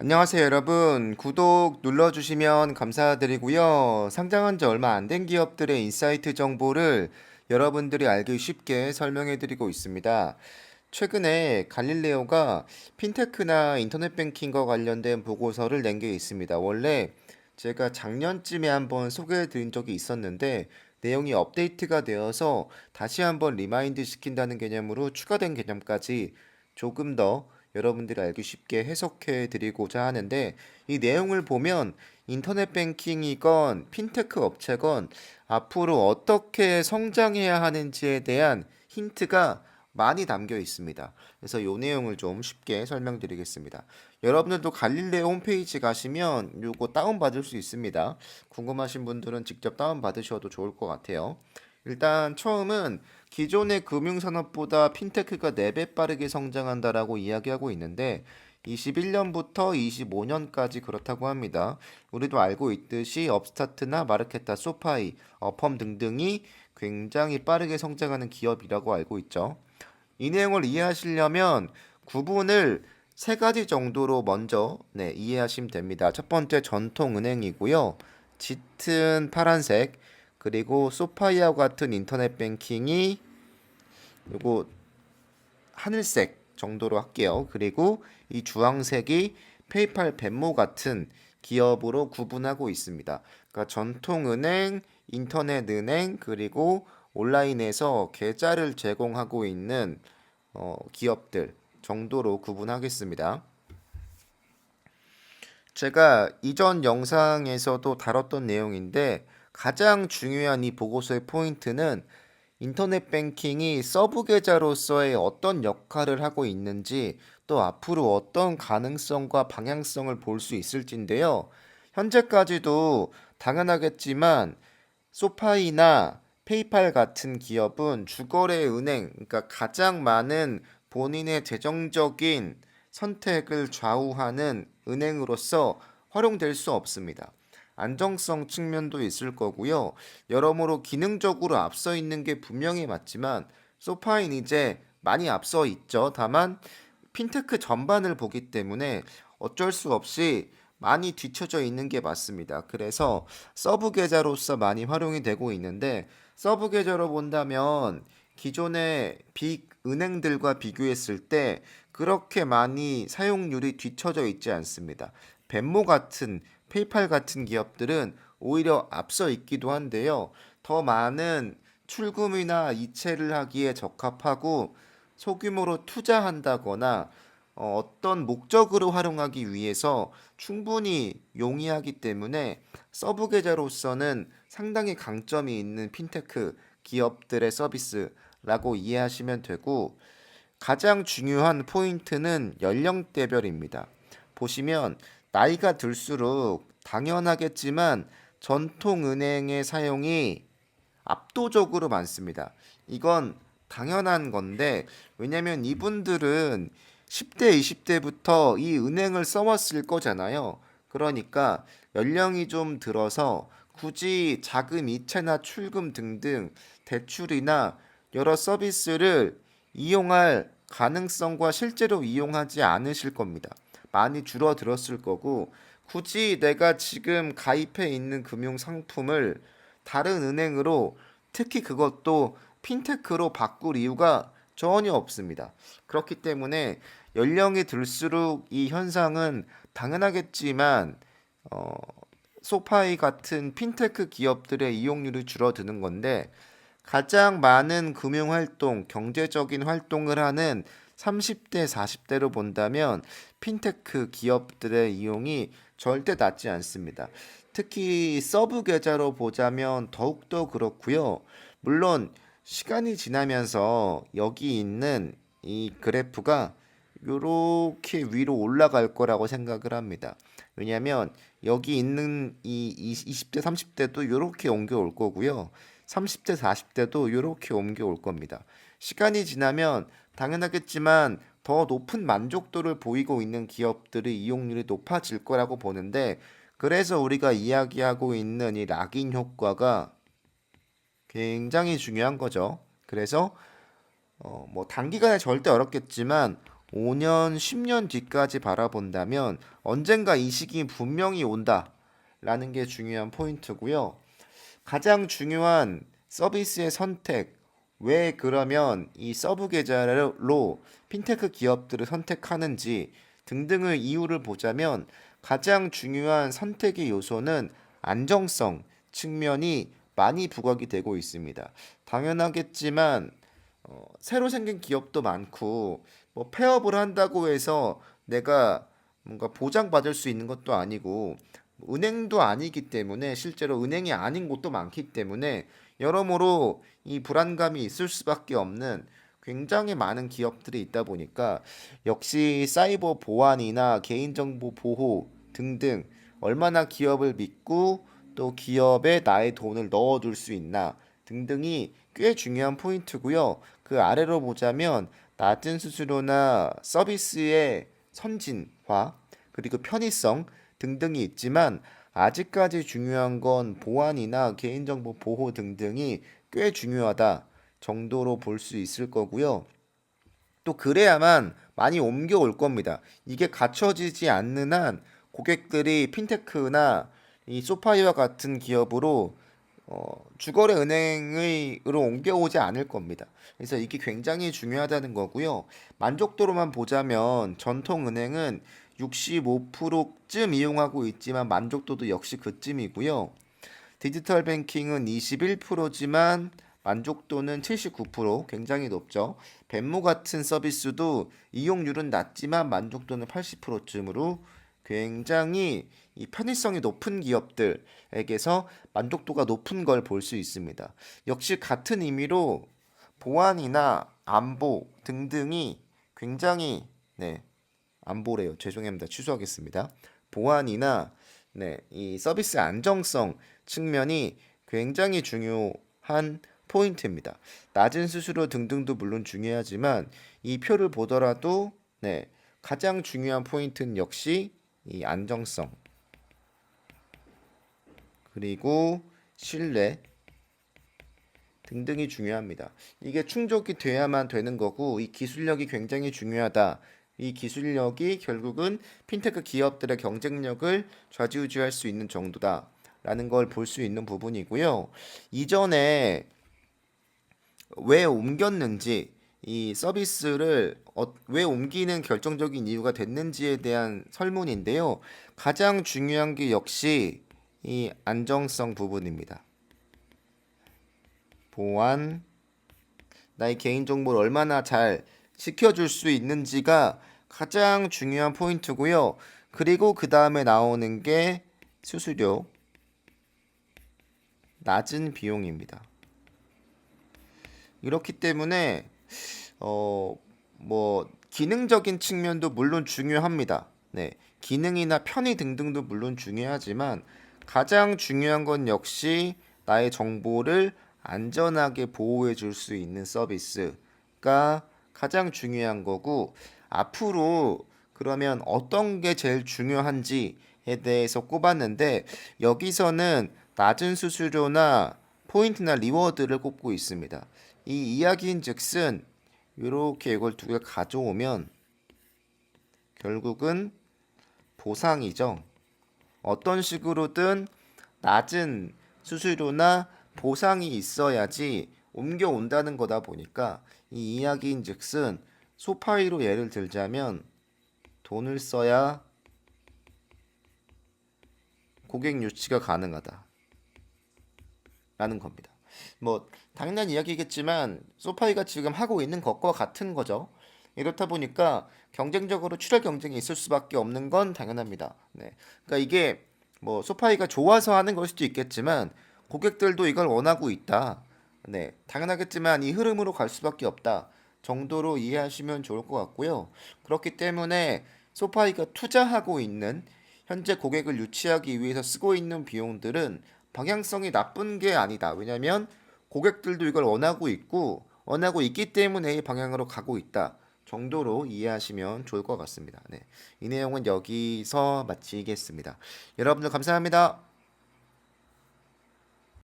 안녕하세요 여러분. 구독 눌러주시면 감사드리고요. 상장한 지 얼마 안 된 기업들의 인사이트 정보를 여러분들이 알기 쉽게 설명해 드리고 있습니다. 최근에 갈릴레오가 핀테크나 인터넷 뱅킹과 관련된 보고서를 낸 게 있습니다. 원래 제가 작년쯤에 한번 소개해 드린 적이 있었는데 내용이 업데이트가 되어서 다시 한번 리마인드 시킨다는 개념으로 추가된 개념까지 조금 더 여러분들이 알기 쉽게 해석해 드리고자 하는데 이 내용을 보면 인터넷 뱅킹이건 핀테크 업체건 앞으로 어떻게 성장해야 하는지에 대한 힌트가 많이 담겨 있습니다. 그래서 이 내용을 좀 쉽게 설명드리겠습니다. 여러분들도 갈릴레오 홈페이지 가시면 이거 다운받을 수 있습니다. 궁금하신 분들은 직접 다운받으셔도 좋을 것 같아요. 일단 처음은 기존의 금융산업보다 핀테크가 4배 빠르게 성장한다라고 이야기하고 있는데 21년부터 25년까지 그렇다고 합니다. 우리도 알고 있듯이 업스타트나 마르케타, 소파이, 어펌 등등이 굉장히 빠르게 성장하는 기업이라고 알고 있죠. 이 내용을 이해하시려면 구분을 세 가지 정도로 먼저 네, 이해하시면 됩니다. 첫 번째 전통 은행이고요. 짙은 파란색 그리고 소파이와 같은 인터넷 뱅킹이 요거 하늘색 정도로 할게요. 그리고 이 주황색이 페이팔 벤모 같은 기업으로 구분하고 있습니다. 그러니까 전통은행, 인터넷은행 그리고 온라인에서 계좌를 제공하고 있는 어, 기업들 정도로 구분하겠습니다. 제가 이전 영상에서도 다뤘던 내용인데 가장 중요한 이 보고서의 포인트는 인터넷 뱅킹이 서브 계좌로서의 어떤 역할을 하고 있는지 또 앞으로 어떤 가능성과 방향성을 볼 수 있을지인데요. 현재까지도 당연하겠지만 소파이나 페이팔 같은 기업은 주거래 은행, 그러니까 가장 많은 본인의 재정적인 선택을 좌우하는 은행으로서 활용될 수 없습니다. 안정성 측면도 있을 거고요. 여러모로 기능적으로 앞서 있는 게 분명히 맞지만 소파인 이제 많이 앞서 있죠. 다만 핀테크 전반을 보기 때문에 어쩔 수 없이 많이 뒤쳐져 있는 게 맞습니다. 그래서 서브 계좌로서 많이 활용이 되고 있는데 서브 계좌로 본다면 기존의 빅 은행들과 비교했을 때 그렇게 많이 사용률이 뒤쳐져 있지 않습니다. 벤모 같은 페이팔 같은 기업들은 오히려 앞서 있기도 한데요. 더 많은 출금이나 이체를 하기에 적합하고 소규모로 투자한다거나 어, 어떤 목적으로 활용하기 위해서 충분히 용이하기 때문에 서브 계좌로서는 상당히 강점이 있는 핀테크 기업들의 서비스라고 이해하시면 되고 가장 중요한 포인트는 연령대별입니다. 보시면 나이가 들수록 당연하겠지만 전통 은행의 사용이 압도적으로 많습니다. 이건 당연한 건데 왜냐면 이분들은 10대, 20대부터 이 은행을 써왔을 거잖아요. 그러니까 연령이 좀 들어서 굳이 자금 이체나 출금 등등 대출이나 여러 서비스를 이용할 가능성과 실제로 이용하지 않으실 겁니다. 많이 줄어들었을 거고 굳이 내가 지금 가입해 있는 금융 상품을 다른 은행으로 특히 그것도 핀테크로 바꿀 이유가 전혀 없습니다. 그렇기 때문에 연령이 들수록 이 현상은 당연하겠지만 어, 소파이 같은 핀테크 기업들의 이용률이 줄어드는 건데 가장 많은 금융 활동, 경제적인 활동을 하는 30대, 40대로 본다면 핀테크 기업들의 이용이 절대 낮지 않습니다. 특히 서브 계좌로 보자면 더욱더 그렇고요. 물론 시간이 지나면서 여기 있는 이 그래프가 이렇게 위로 올라갈 거라고 생각을 합니다. 왜냐하면 여기 있는 이 20대, 30대도 이렇게 옮겨올 거고요. 30대, 40대도 이렇게 옮겨올 겁니다. 시간이 지나면 당연하겠지만 더 높은 만족도를 보이고 있는 기업들의 이용률이 높아질 거라고 보는데 그래서 우리가 이야기하고 있는 이 락인 효과가 굉장히 중요한 거죠. 그래서 어, 뭐 단기간에 절대 어렵겠지만 5년, 10년 뒤까지 바라본다면 언젠가 이 시기 분명히 온다라는 게 중요한 포인트고요. 가장 중요한 서비스의 선택. 왜 그러면 이 서브 계좌로 핀테크 기업들을 선택하는지 등등의 이유를 보자면 가장 중요한 선택의 요소는 안정성 측면이 많이 부각이 되고 있습니다. 당연하겠지만 어, 새로 생긴 기업도 많고 뭐 폐업을 한다고 해서 내가 뭔가 보장받을 수 있는 것도 아니고 은행도 아니기 때문에 실제로 은행이 아닌 곳도 많기 때문에 여러모로 이 불안감이 있을 수밖에 없는 굉장히 많은 기업들이 있다 보니까 역시 사이버 보안이나 개인정보 보호 등등 얼마나 기업을 믿고 또 기업에 나의 돈을 넣어둘 수 있나 등등이 꽤 중요한 포인트고요. 그 아래로 보자면 낮은 수수료나 서비스의 선진화 그리고 편의성 등등이 있지만 아직까지 중요한 건 보안이나 개인정보 보호 등등이 꽤 중요하다 정도로 볼 수 있을 거고요. 또 그래야만 많이 옮겨올 겁니다. 이게 갖춰지지 않는 한 고객들이 핀테크나 이 소파이와 같은 기업으로 어, 주거래 은행으로 옮겨오지 않을 겁니다. 그래서 이게 굉장히 중요하다는 거고요. 만족도로만 보자면 전통 은행은 65%쯤 이용하고 있지만 만족도도 역시 그쯤이고요. 디지털 뱅킹은 21%지만 만족도는 79% 굉장히 높죠. 벤모 같은 서비스도 이용률은 낮지만 만족도는 80%쯤으로 굉장히 이 편의성이 높은 기업들에게서 만족도가 높은 걸 볼 수 있습니다. 역시 같은 의미로 보안이나 안보 등등이 굉장히 네, 안 보래요. 죄송합니다. 취소하겠습니다. 보안이나 네, 이 서비스 안정성 측면이 굉장히 중요한 포인트입니다. 낮은 수수료 등등도 물론 중요하지만 이 표를 보더라도 네, 가장 중요한 포인트는 역시 이 안정성 그리고 신뢰 등등이 중요합니다. 이게 충족이 돼야만 되는 거고 이 기술력이 굉장히 중요하다. 이 기술력이 결국은 핀테크 기업들의 경쟁력을 좌지우지할 수 있는 정도다 라는 걸 볼 수 있는 부분이고요. 이전에 왜 옮겼는지 이 서비스를 어, 왜 옮기는 결정적인 이유가 됐는지에 대한 설문인데요. 가장 중요한 게 역시 이 안정성 부분입니다. 보안, 나의 개인정보를 얼마나 잘 지켜줄 수 있는지가 가장 중요한 포인트고요. 그리고 그 다음에 나오는 게 수수료, 낮은 비용입니다. 이렇기 때문에 어 뭐 기능적인 측면도 물론 중요합니다. 네. 기능이나 편의 등등도 물론 중요하지만 가장 중요한 건 역시 나의 정보를 안전하게 보호해 줄 수 있는 서비스가 가장 중요한 거고 앞으로 그러면 어떤 게 제일 중요한지에 대해서 꼽았는데 여기서는 낮은 수수료나 포인트나 리워드를 꼽고 있습니다. 이 이야기인 즉슨 이렇게 이걸 두 개 가져오면 결국은 보상이죠. 어떤 식으로든 낮은 수수료나 보상이 있어야지 옮겨온다는 거다 보니까 이 이야기인 즉슨 소파이로 예를 들자면 돈을 써야 고객 유치가 가능하다. 라는 겁니다. 뭐 당연한 이야기겠지만 소파이가 지금 하고 있는 것과 같은 거죠. 이렇다 보니까 경쟁적으로 출혈 경쟁이 있을 수밖에 없는 건 당연합니다. 네. 그러니까 이게 뭐 소파이가 좋아서 하는 걸 수도 있겠지만 고객들도 이걸 원하고 있다. 네. 당연하겠지만 이 흐름으로 갈 수밖에 없다. 정도로 이해하시면 좋을 것 같고요. 그렇기 때문에 소파이가 투자하고 있는 현재 고객을 유치하기 위해서 쓰고 있는 비용들은 방향성이 나쁜 게 아니다. 왜냐하면 고객들도 이걸 원하고 있고 원하고 있기 때문에 이 방향으로 가고 있다. 정도로 이해하시면 좋을 것 같습니다. 네. 이 내용은 여기서 마치겠습니다. 여러분들 감사합니다.